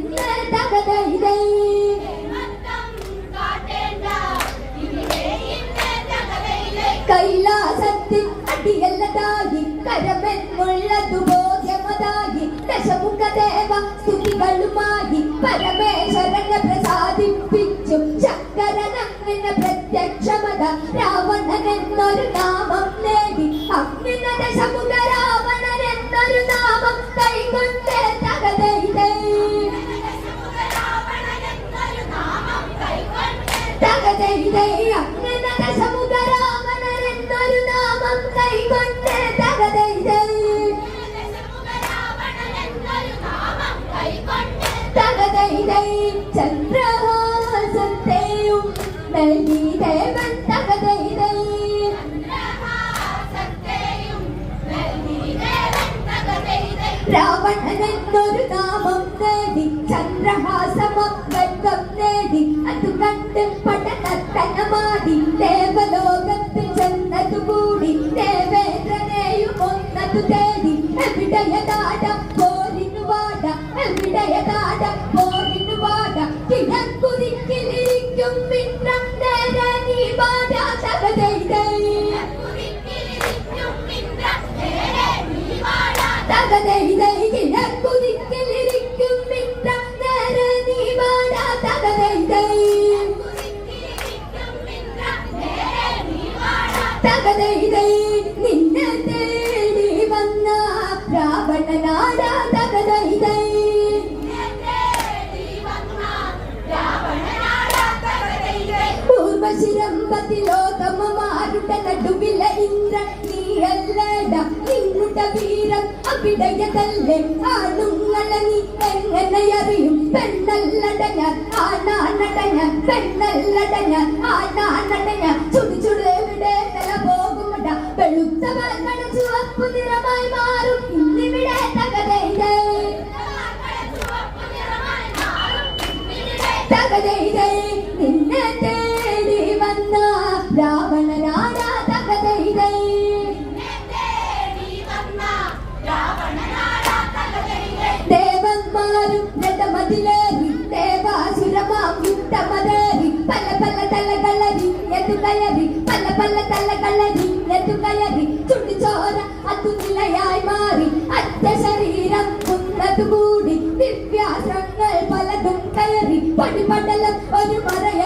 ഇവിടെ ഇന്ന് തകതൈതൈ കൈലാസത്തിൽ അടിയല്ലതായി കരമെന്നുള്ളതു ബോധ്യമതായി ദശമുഖദേവ സ്തുതികളുമായി പരമേശ്വരനെ പ്രസാദിപ്പിച്ചു ശങ്കരനങ്ങനെ പ്രത്യക്ഷമത രാവണൻ എന്നൊരു നാമം നേടി അഗ്നിന ദശമുഖ രാവണൻ എന്നൊരു നാമം കൈകൊണ്ട് れて生きていや രാവണൻ എന്നൊരു നാമം നേടി ചന്ദ്രഹാസമംഗം നേടി അത് കണ്ട് പടനത്തനമാടി ദേവലോകത്തിൽ ചെന്നതുകൂടി ദേവേന്ദ്രനെയും ഒന്നതു തേടി എവിടെയതാട ആണുങ്ങളെ നീ എങ്ങനെ അറിയും പെണ്ണല്ലട ഞാൻ ആണാണട ഞാൻ പെണ്ണല്ലട ഞാൻ ആണാണട ഞാൻ ചുടു ചുടു എവിടെ തല പോകുമട വെളുത്ത വർണ ചുവപ്പു നിറമായി മാറും ഇന്നിവിടെ തകതൈതൈ തകതൈതൈ തലകളരി എത്തു കയറി പല പല തലകളരി ചുണ്ടി ചോര അതു നിലയായി മാറി. അറ്റ ശരീരം ഉന്നതു കൂടി ദിവ്യാസ്ത്രങ്ങൾ പലതും കയറി. പടിപടലം ഒരു മറയായി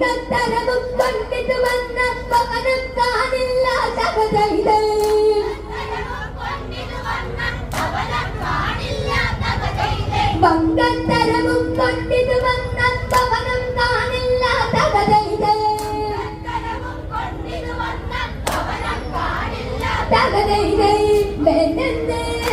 മണ്ടത്തരവും കൊണ്ടിട്ട് വന്ന പവനം കാണില്ല തകതൈതൈ പങ്കത്തരവും കൊണ്ടിത് വന്ന പവനം കാണില്ല തകതൈതൈ തകതൈതൈ വേണ്ടെന്ന്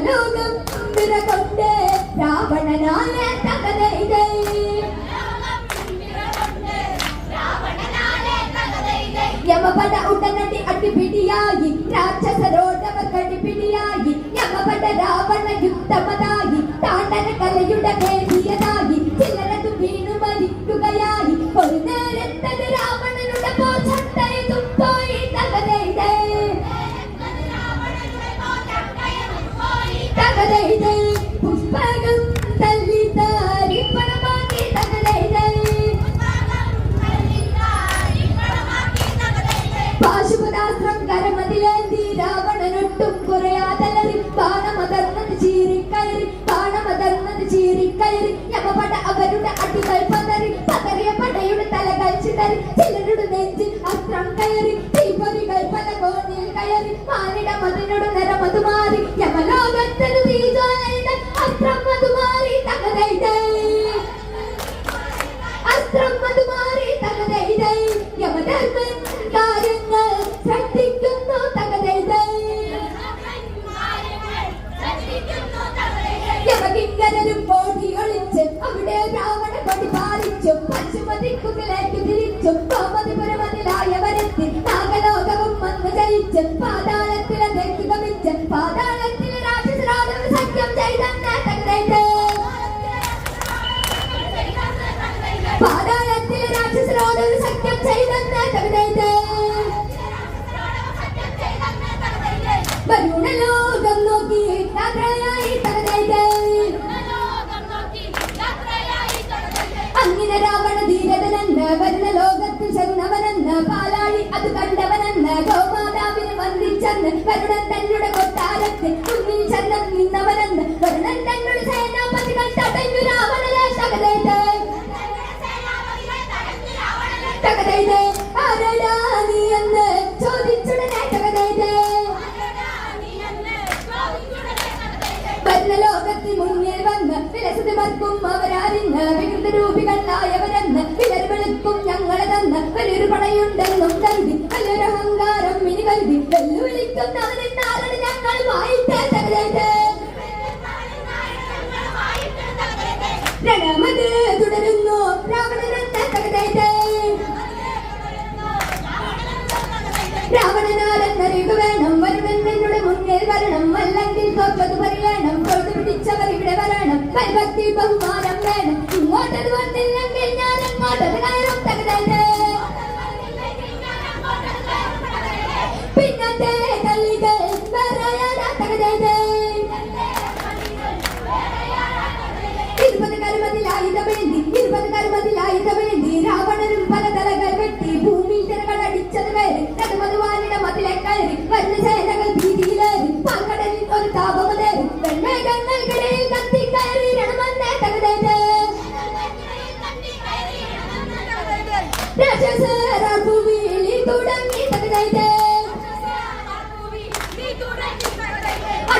ಲೋಕಲೋಕಂ ತುಂಬಿರಗೊಂಡೆ ರಾವಣ ನಾಳೆ ತಗದೈದೆ ಯಮಪದ ಉಡನಟಿ ಅಡ್ಡಿ ಬಿಡಿಯಾಗಿ ರಾಕ್ಷಸ അസ്ത്രം കയറി. തീപ്പൊരി കൽപ്പന കോണിൽ കയറി. മാനിട മതിനോട് നിറമതു മാറി യമലോകത്തരു തീജോനയുടെ അസ്ത്രം മതു മാറി തകതൈതൈ അസ്ത്രം മതു മാറി തകതൈതൈ യമധർമ്മൻ കാര്യങ്ങൾ ശ്രദ്ധിക്കുന്നു തകതൈതൈ അവിടെ രാവണ പടി പാലിച്ചു പശുപതിക്കുകളെ ജയിച്ചും കോമതിപുരമതിലായവരത്തിൽ നാഗലോകവും വന്ന് ജയിച്ച് പാതാളത്തിലെ തെക്ക് കമിച്ച് പാതാളത്തിലെ രാജശ്രാദം സഖ്യം ചെയ്തെന്ന് തങ്കേറ്റ് പാതാളത്തിലെ രാജശ്രാദം സഖ്യം ചെയ്തെന്ന് തങ്കേറ്റ് വരുണലോകം നോക്കി യാത്രയായി തകതൈതേ അങ്ങനെ രാവണ ധീരതനന്ന് വരുന്ന ലോകം പാലാഴി അത് കണ്ടവനെന്ന് ഗോമാതാവിനെ വന്ദിച്ചെന്ന് കരുടത്തെ പഠിച്ചവർ ഇവിടെ വരണം. കൽഭക്തി ബഹുമാനം വേണം. ഇങ്ങോട്ട്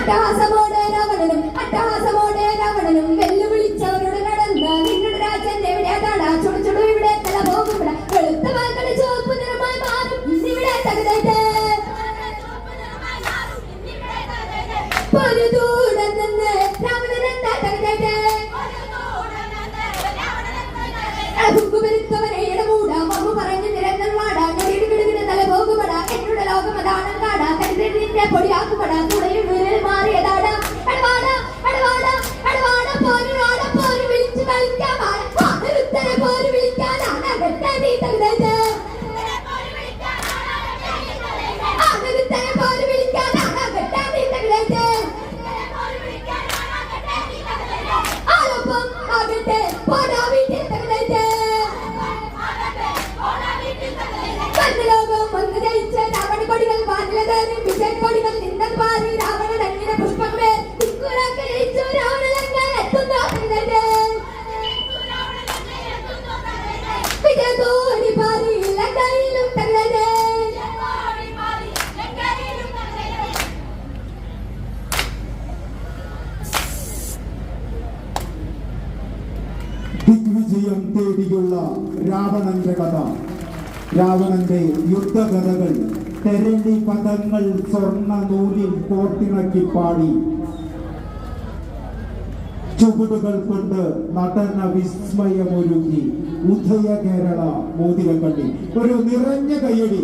Kita sama ada. ദിഗ്വിജയം തേടിയുള്ള രാവണന്റെ കഥ. രാവണന്റെ യുദ്ധകഥകൾ തെരണ്ടി പദങ്ങൾ സ്വർണ നൂലിൽ കോർത്തിണക്കി പാടി. ചുവടുകൾ കൊണ്ട് നടന വിസ്മയമൊരുങ്ങി. ഉദയ കേരള മോതിരക്കള്ളി ഒരു നിറഞ്ഞ കയ്യടി.